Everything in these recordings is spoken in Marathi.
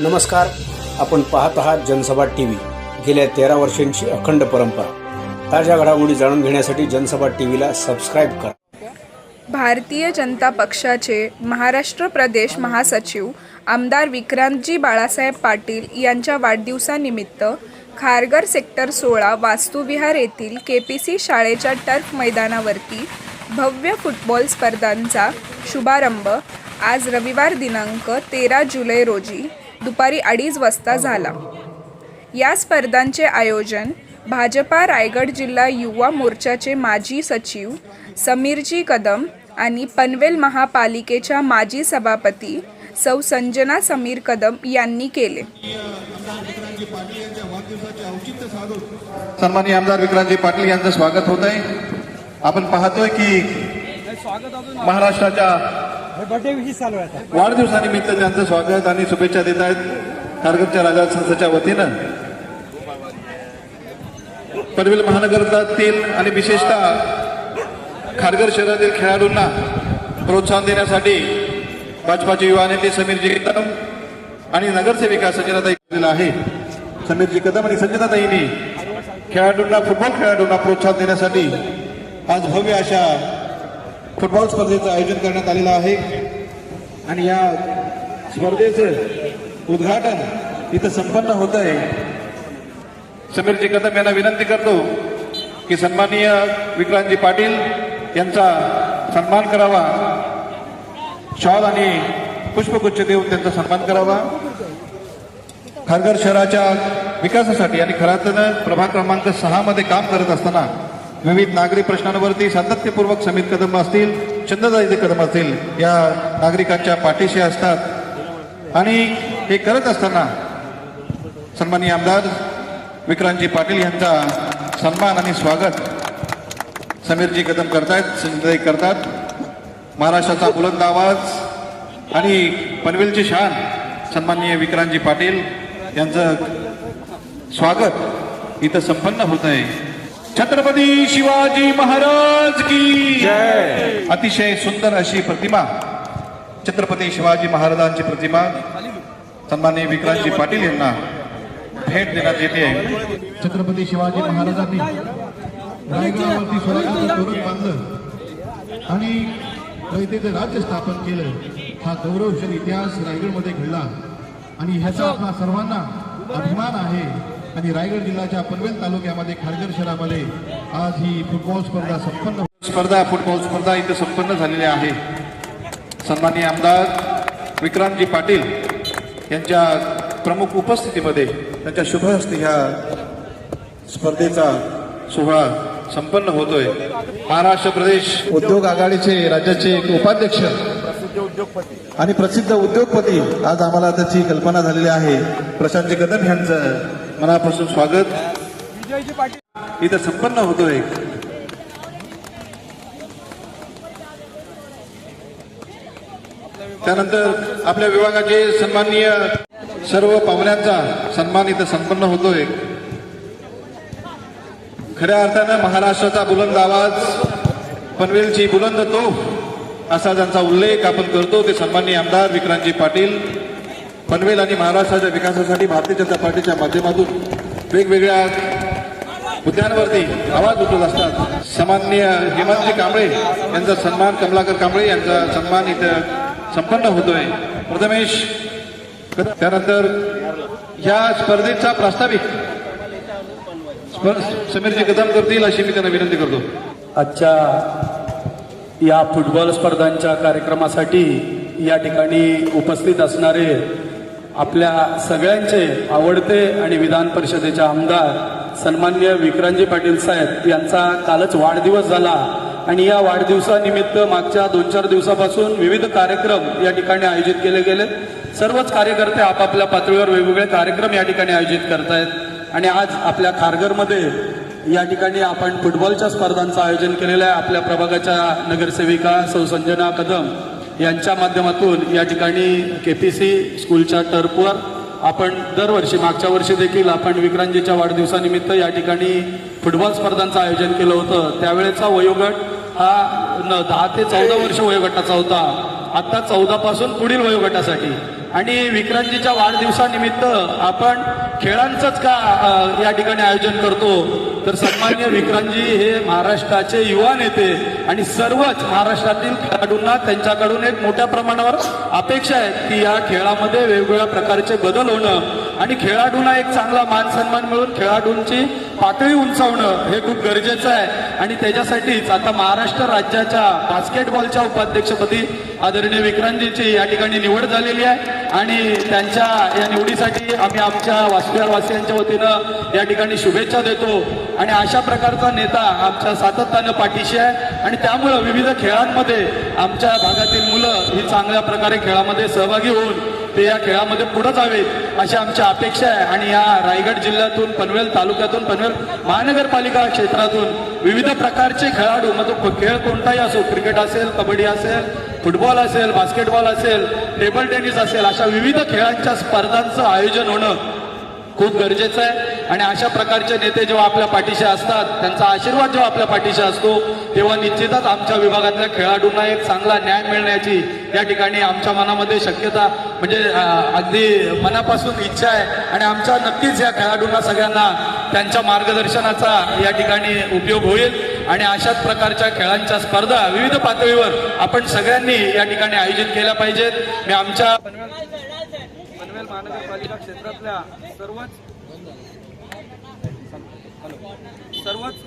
नमस्कार. आपण पाहत आहात जनसभा टी व्ही गेल्या तेरा वर्षांची अखंड परंपरा. ताज्या घडामोडी जाणून घेण्यासाठी जनसभा टी व्हीला सबस्क्राईब करा. भारतीय जनता पक्षाचे महाराष्ट्र प्रदेश महासचिव आमदार विक्रांतजी बाळासाहेब पाटील यांच्या वाढदिवसानिमित्त खारगर सेक्टर सोळा वास्तुविहार येथील के पी सी शाळेच्या टर्फ मैदानावरती भव्य फुटबॉल स्पर्धांचा शुभारंभ आज रविवार दिनांक तेरा जुलै रोजी दुपारी अडीच वाजता झाला. या स्पर्धांचे आयोजन भाजपा रायगड जिल्हा युवा मोर्चाचे माजी सचिव समीरजी कदम आणि पनवेल महापालिकेच्या माजी सभापती सौ संजना समीर कदम यांनी केले. सन्माननीय आमदार विक्रांतजी पाटील यांचं स्वागत होत आहे. आपण पाहतोय की महाराष्ट्राच्या वाढदिवसानिमित्त त्यांचं स्वागत आणि शुभेच्छा देत आहेत खारघरच्या राजा संस्थेच्या वतीनं. पनवेल महानगरातील आणि विशेषतः खारघर शहरातील खेळाडूंना प्रोत्साहन देण्यासाठी भाजपाचे युवा नेते समीरजी कदम आणि नगरसेविका संजनाताई दिलेला आहे. समीरजी कदम आणि संजनाताईंनी खेळाडूंना फुटबॉल खेळाडूंना प्रोत्साहन देण्यासाठी आज भव्य अशा फुटबॉल स्पर्धेचं आयोजन करण्यात आलेलं आहे. आणि या स्पर्धेचं उद्घाटन इथं संपन्न होत आहे. समीरजी कदम यांना विनंती करतो की सन्माननीय विक्रांतजी पाटील यांचा सन्मान करावा. शॉल आणि पुष्पगुच्छ देऊन त्यांचा सन्मान करावा. खारघर शहराच्या विकासासाठी आणि खरातनं प्रभाग क्रमांक सहा मध्ये काम करत असताना विविध नागरी प्रश्नांवरती सातत्यपूर्वक समित कदम असतील चंद्रदाईचे कदम असतील या नागरिकांच्या पाठीशी असतात. आणि हे करत असताना सन्माननीय आमदार विक्रांतजी पाटील यांचा सन्मान आणि स्वागत समीरजी कदम करतायत संजय करतात. महाराष्ट्राचा बुलंद आवाज आणि पनवेलची शान सन्माननीय विक्रांतजी पाटील यांचं स्वागत इथं संपन्न होत आहे छत्रपती शिवाजी महाराज की अतिशय सुंदर अशी प्रतिमा छत्रपती शिवाजी महाराजांची प्रतिमा सन्माननीय विक्रांतजी पाटील यांना भेट देण्यात येते. छत्रपती शिवाजी महाराजांनी रायगडावरती तोरण बांधलं आणि रयतेचं राज्य स्थापन केलं. हा गौरवशाली इतिहास रायगडमध्ये घडला. आणि ह्याचा आपला सर्वांना अभिमान आहे. आणि रायगड जिल्ह्याच्या पनवेल तालुक्यामध्ये खारघर शहरामध्ये आज ही फुटबॉल स्पर्धा संपन्न स्पर्धा फुटबॉल स्पर्धा इथं संपन्न झालेली आहे. सन्माननीय आमदार विक्रांतजी पाटील यांच्या प्रमुख उपस्थितीमध्ये त्यांच्या शुभ हस्ते ह्या स्पर्धेचा सोहळा संपन्न होतोय. महाराष्ट्र प्रदेश उद्योग आघाडीचे राज्याचे एक उपाध्यक्ष आणि प्रसिद्ध उद्योगपती आज आम्हाला त्याची कल्पना झालेली आहे. प्रशांतजी कदम यांचं मनापासून स्वागत. इथं संपन्न होतोय त्यानंतर आपल्या विभागाचे सन्माननीय सर्व पाहुण्यांचा सन्मान इथं संपन्न होतोय खऱ्या अर्थानं महाराष्ट्राचा बुलंद आवाज पनवेलची बुलंद तोफ असा ज्यांचा उल्लेख आपण करतो ते सन्माननीय आमदार विक्रांतजी पाटील. पनवेल आणि महाराष्ट्राच्या विकासासाठी भारतीय जनता पार्टीच्या माध्यमातून वेगवेगळ्या मुद्द्यांवरती आवाज उठवत असतात. सामान्य हेमंतजी कांबळे यांचा सन्मान कमलाकर कांबळे यांचा सन्मान इथं संपन्न होतोय. प्रथमेश त्यानंतर या स्पर्धेचा प्रास्ताविक. समीरजी कदम करतील अशी मी त्यांना विनंती करतो. आजच्या या फुटबॉल स्पर्धांच्या कार्यक्रमासाठी या ठिकाणी उपस्थित असणारे आपल्या सगळ्यांचे आवडते आणि विधान परिषदेचे आमदार सन्मान्य विक्रांतजी पाटील साहेब यांचा कालच वाढदिवस झाला. आणि या वाढदिवसानिमित्त मागच्या दोन चार दिवसापासून विविध कार्यक्रम या ठिकाणी आयोजित केले गेले सर्वच कार्यकर्ते आपापल्या पातळीवर वेगवेगळे कार्यक्रम या ठिकाणी आयोजित करतायत. आणि आज आपल्या खारघरमध्ये या ठिकाणी आपण फुटबॉलच्या स्पर्धांचं आयोजन केलेलं आहे. आपल्या प्रभागाच्या नगरसेविका सौ संजना कदम यांच्या माध्यमातून या ठिकाणी के पी सी स्कूलच्या टर्फवर आपण दरवर्षी मागच्या वर्षी देखील आपण विक्रांतजीच्या वाढदिवसानिमित्त या ठिकाणी फुटबॉल स्पर्धांचं आयोजन केलं होतं. त्यावेळेचा वयोगट हा न दहा ते चौदा वर्ष वयोगटाचा होता. आता चौदापासून पुढील वयोगटासाठी. आणि विक्रांतजीच्या वाढदिवसानिमित्त आपण खेळांचंच का या ठिकाणी आयोजन करतो? तर सन्मान्य विक्रांतजी हे महाराष्ट्राचे युवा नेते आणि सर्वच महाराष्ट्रातील खेळाडूंना त्यांच्याकडून एक मोठ्या प्रमाणावर अपेक्षा आहे की या खेळामध्ये वेगवेगळ्या प्रकारचे बदल होणं आणि खेळाडूंना एक चांगला मान सन्मान मिळून खेळाडूंची पातळी उंचावणं हे खूप गरजेचं आहे. आणि त्याच्यासाठीच आता महाराष्ट्र राज्याच्या बास्केटबॉलच्या उपाध्यक्षपदी आदरणीय विक्रांतजींची या ठिकाणी निवड झालेली आहे. आणि त्यांच्या या निवडीसाठी आम्ही आमच्या वासुदेवासियांच्या वतीनं या ठिकाणी शुभेच्छा देतो. आणि अशा प्रकारचा नेता आमच्या सातत्यानं पाठीशी आहे. आणि त्यामुळं विविध खेळांमध्ये आमच्या भागातील मुलं ही चांगल्या प्रकारे खेळामध्ये सहभागी होऊन ते या खेळामध्ये पुढे जावेत अशी आमची अपेक्षा आहे. आणि या रायगड जिल्ह्यातून पनवेल तालुक्यातून पनवेल महानगरपालिका क्षेत्रातून विविध प्रकारचे खेळाडू मग तो खेळ कोणताही असो क्रिकेट असेल कबड्डी असेल फुटबॉल असेल बास्केटबॉल असेल टेबल टेनिस असेल अशा विविध खेळांच्या स्पर्धांचं आयोजन होणं खूप गरजेचं आहे. आणि अशा प्रकारचे नेते जेव्हा आपल्या पाठीशी असतात त्यांचा आशीर्वाद जेव्हा आपल्या पाठीशी असतो तेव्हा निश्चितच आमच्या विभागातल्या खेळाडूंना एक चांगला न्याय मिळण्याची या ठिकाणी आमच्या मनामध्ये शक्यता म्हणजे अगदी मनापासून इच्छा आहे. आणि आमच्या नक्कीच या खेळाडूंना सगळ्यांना त्यांच्या मार्गदर्शनाचा या ठिकाणी उपयोग होईल. आणि अशाच प्रकारच्या खेळांच्या स्पर्धा विविध पातळीवर आपण सगळ्यांनी या ठिकाणी आयोजित केल्या पाहिजेत. मी आमच्या पनवेल महानगरपालिका क्षेत्रातल्या सर्वच सर्वच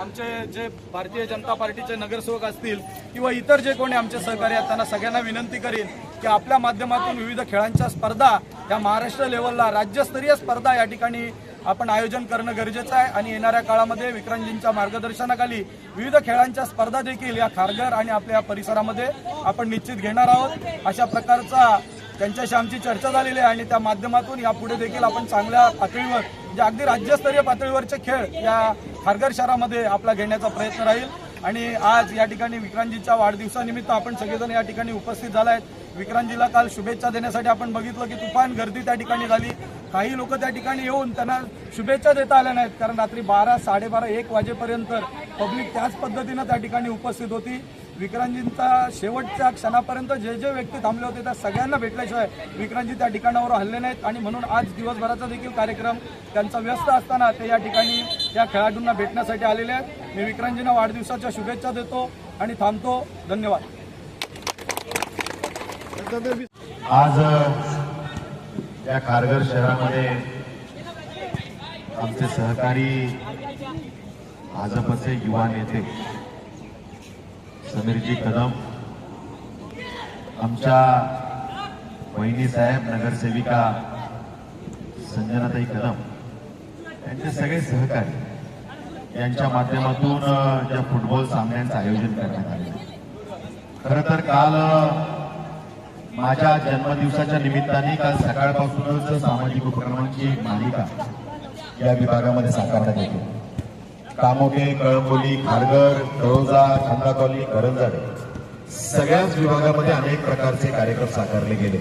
आमचे जे भारतीय जनता पार्टीचे नगरसेवक असतील किंवा इतर जे कोणी आमचे सहकारी आहेत त्यांना सगळ्यांना विनंती करीन की आपल्या माध्यमातून विविध खेळांच्या स्पर्धा या महाराष्ट्र लेवलला राज्यस्तरीय स्पर्धा या ठिकाणी आपण आयोजन करणं गरजेचं आहे. आणि येणाऱ्या काळामध्ये विक्रांतजींच्या मार्गदर्शनाखाली विविध खेळांच्या स्पर्धा देखील या खारघर आणि आपल्या परिसरामध्ये आपण निश्चित घेणार आहोत. अशा प्रकारचा त्यांच्याशी आमची चर्चा झालेली आहे आणि त्या माध्यमातून यापुढे देखील आपण चांगल्या पातळीवर म्हणजे अगदी राज्यस्तरीय पातळीवरचे खेळ या खारघर शहरामध्ये आपला घेण्याचा प्रयत्न राहील. आणि आज या ठिकाणी विक्रांतजीच्या वाढदिवसानिमित्त आपण सगळेजण या ठिकाणी उपस्थित झाला आहेत विक्रांतजीला काल शुभेच्छा देण्यासाठी आपण बघितलं की तुफान गर्दी त्या ठिकाणी झाली. काही लोक त्या ठिकाणी येऊन त्यांना शुभेच्छा देता आल्या नाहीत कारण रात्री बारा साडेबारा एक वाजेपर्यंत पब्लिक त्याच पद्धतीनं त्या ठिकाणी उपस्थित होती. विक्रांतजींचा शेवटच्या क्षणापर्यंत जे जे व्यक्ती थांबले होते त्या सगळ्यांना भेटल्याशिवाय विक्रांतजी त्या ठिकाणावर हल्ले नाहीत. आणि म्हणून आज दिवसभराचा देखील कार्यक्रम त्यांचा व्यस्त असताना ते या ठिकाणी या खेळाडूंना भेटण्यासाठी आलेले आहेत. मी विक्रांतजींना वाढदिवसाच्या शुभेच्छा देतो आणि थांबतो. धन्यवाद. आज या कारगर शहरामध्ये आमचे सहकारी भाजपचे युवा नेते समीरजी कदम आमच्या वहिनीसाहेब नगरसेविका संजनाताई कदम यांचे सगळे सहकारी यांच्या माध्यमातून ज्या फुटबॉल सामन्यांचं आयोजन करण्यात आले. खरं तर काल माझ्या जन्मदिवसाच्या निमित्ताने काल सकाळपासूनच सामाजिक उपक्रमांची एक मालिका या विभागामध्ये साकारण्यात येते. कामोठे कळंबोली खारघर तळोजा खांदा कॉलनी करंजाडे सगळ्याच विभागामध्ये अनेक प्रकारचे कार्यक्रम साकारले गेले.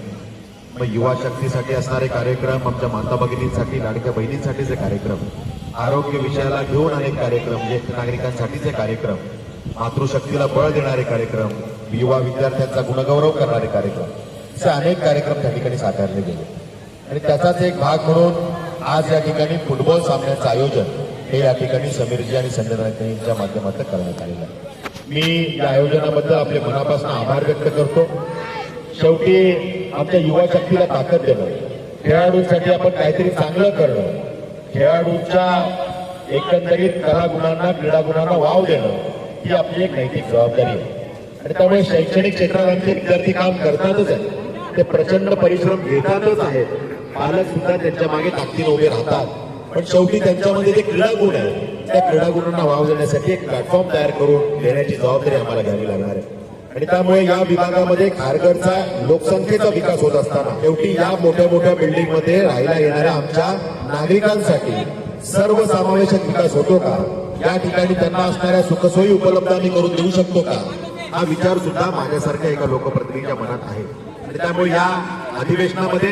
मग युवा शक्तीसाठी असणारे कार्यक्रम आमच्या माता भगिनींसाठी लाडक्या बहिणींसाठीचे कार्यक्रम आरोग्य विषयाला घेऊन अनेक कार्यक्रम ज्येष्ठ नागरिकांसाठीचे कार्यक्रम मातृशक्तीला बळ देणारे कार्यक्रम युवा विद्यार्थ्यांचा गुणगौरव करणारे कार्यक्रम असे अनेक कार्यक्रम त्या ठिकाणी साकारले गेले. आणि त्याचाच एक भाग म्हणून आज या ठिकाणी फुटबॉल सामन्याचं आयोजन हे या ठिकाणी समीरजी आणि संजय यांच्या माध्यमातून करण्यात आलेलं आहे. मी या आयोजनाबद्दल आपले मनापासून आभार व्यक्त करतो. शेवटी आमच्या युवा शक्तीला ताकद देणं खेळाडूंसाठी आपण काहीतरी चांगलं करणं खेळाडूंच्या एकंदरीत कला गुणांना क्रीडा गुणांना वाव देणं ही आपली एक नैतिक जबाबदारी आहे. आणि त्यामुळे शैक्षणिक क्षेत्रात आमचे विद्यार्थी काम करतातच आहेत. ते प्रचंड परिश्रम घेतातच आहेत. पालक सुद्धा त्यांच्या मागे ताकदीने उभे राहतात. पण शेवटी त्यांच्यामध्ये जे क्रीडा गुण आहे त्या क्रीडा गुणांना वाव देण्यासाठी एक प्लॅटफॉर्म तयार करून देण्याची जबाबदारी आम्हाला घ्यावी लागणार आहे. आणि त्यामुळे या विभागामध्ये खारघरचा लोकसंख्येचा विकास होत असताना शेवटी या मोठ्या मोठ्या बिल्डिंगमध्ये राहायला येणाऱ्या आमच्या नागरिकांसाठी सर्वसमावेशक विकास होतो का? या ठिकाणी त्यांना असणाऱ्या सुखसोयी उपलब्ध आम्ही करून देऊ शकतो का? हा विचार सुद्धा माझ्यासारख्या एका लोकप्रतिनिधीच्या मनात आहे. आणि त्यामुळे या अधिवेशनामध्ये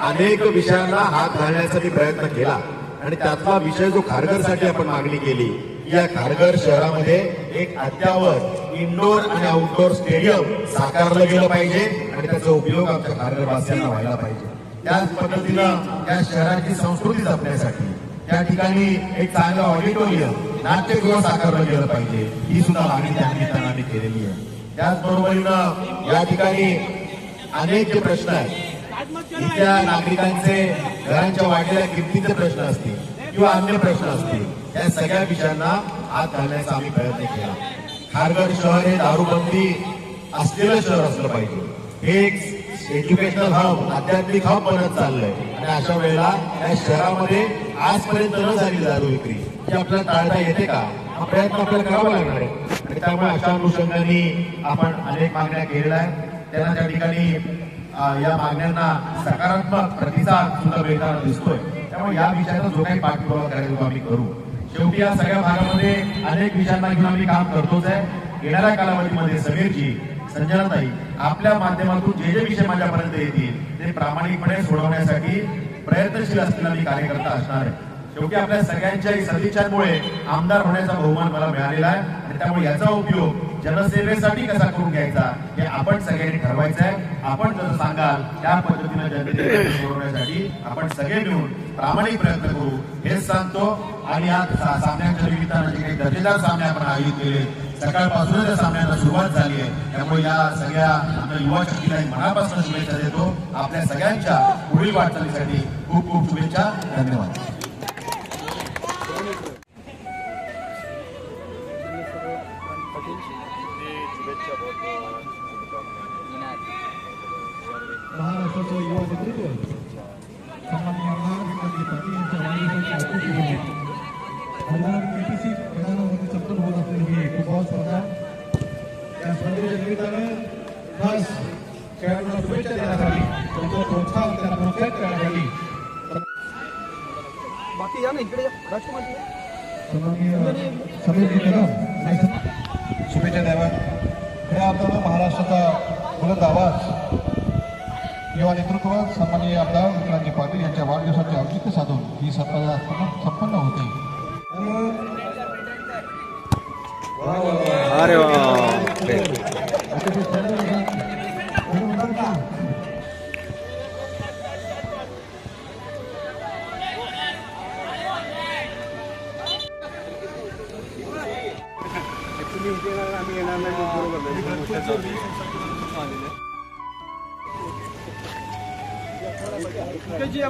अनेक विषयांना हात घालण्याचा मी प्रयत्न केला. आणि त्यातला विषय जो खारघरसाठी आपण मागणी केली या खारघर शहरामध्ये एक अद्यावत इनडोर आणि आउटडोर स्टेडियम साकारलं गेलं पाहिजे आणि त्याचा उपयोग आमच्या कार्यवासियांना व्हायला पाहिजे. त्याच पद्धतीनं त्या शहराची संस्कृती जपण्यासाठी त्या ठिकाणी एक चांगलं ऑडिटोरियम नाट्यगृह साकारलं गेलं पाहिजे. ही सुद्धा मागणी त्या निमित्तानं केलेली आहे. त्याचबरोबरीनं या ठिकाणी अनेक जे प्रश्न आहेत इथल्या नागरिकांचे घरांच्या वाढलेल्या किमतीचे प्रश्न असतील किंवा अन्य प्रश्न असतील या सगळ्या विषयांना हात घालण्याचा आम्ही प्रयत्न केला. खारगड शहर हे दारूबंदी असलेलं शहर असलं पाहिजे. हे एक एज्युकेशनल हब आध्यात्मिक हब बनत चाललंय. आणि अशा वेळेला या शहरामध्ये आजपर्यंत न झाली दारू विक्री. ती आपल्याला टाळता येते का? हा प्रयत्न आपल्याला करावा लागणार आहे. आणि त्यामुळे अशा अनुषंगाने आपण अनेक मागण्या केलेल्या आहेत. त्यांना त्या ठिकाणी या मागण्यांना सकारात्मक प्रतिसाद सुद्धा मिळताना दिसतोय. त्यामुळे या विषयाचा जो काही पाठपुरावा करायचा आम्ही करू. शेवटी या सगळ्या भागामध्ये अनेक विषयांना घेऊन आम्ही काम करतोच आहे. येणाऱ्या कालावधीमध्ये समीरजी संजनाताई आपल्या माध्यमातून जे जे विषय माझ्यापर्यंत येतील ते प्रामाणिकपणे सोडवण्यासाठी प्रयत्नशील असलेला मी कार्यकर्ता असणार आहे. शेवटी आपल्या सगळ्यांच्या सदिच्छांमुळे आमदार होण्याचा बहुमान मला मिळालेला आहे आणि त्यामुळे याचा उपयोग जनसेवेसाठी कसा करून घ्यायचा हे आपण सगळ्यांनी ठरवायचं आहे आपण जसं सांगाल त्या पद्धतीनं जनतेने सोडवण्यासाठी आपण सगळे मिळून प्रामाणिक प्रयत्न करू. हेच सांगतो. आणि या सा- सामन्यांच्या निमित्तानं जे काही दर्जेदार सामने आपण आयोजित केले सकाळपासूनच या सामन्याला सुरुवात झाली आहे. त्यामुळे या सगळ्या आपल्या युवा शक्तीला मनापासून शुभेच्छा देतो. आपल्या सगळ्यांच्या पुढील वाटचालीसाठी खूप खूप शुभेच्छा. धन्यवाद. महाराष्ट्राचं युवा नेतृत्व सन्माननीय आमदार विक्रमजी पाटील यांच्या वाढदिवसाची औचित्य घेऊन हरियाणा पीटीसी मैदानामध्ये संपन्न होत असलेली ही फुटबॉल स्पर्धा या स्पर्धेच्या निमित्तानं खास खेळाडूंना शुभेच्छा देण्यासाठी त्यांचं प्रोत्साहन त्यांना प्रोत्साहित करण्यासाठी सन्माननीय समीरजी कदम आणि सं- शुभेच्छा द्याव्या खऱ्या अर्थानं महाराष्ट्राचा बुलंद आवाज युवा नेतृत्व सन्माननीय आमदार विक्रांतजी पाटील यांच्या वाढदिवसाचे औचित्य साधून ही सत्ता संपन्न- संपन्न होते. अरे वा. जी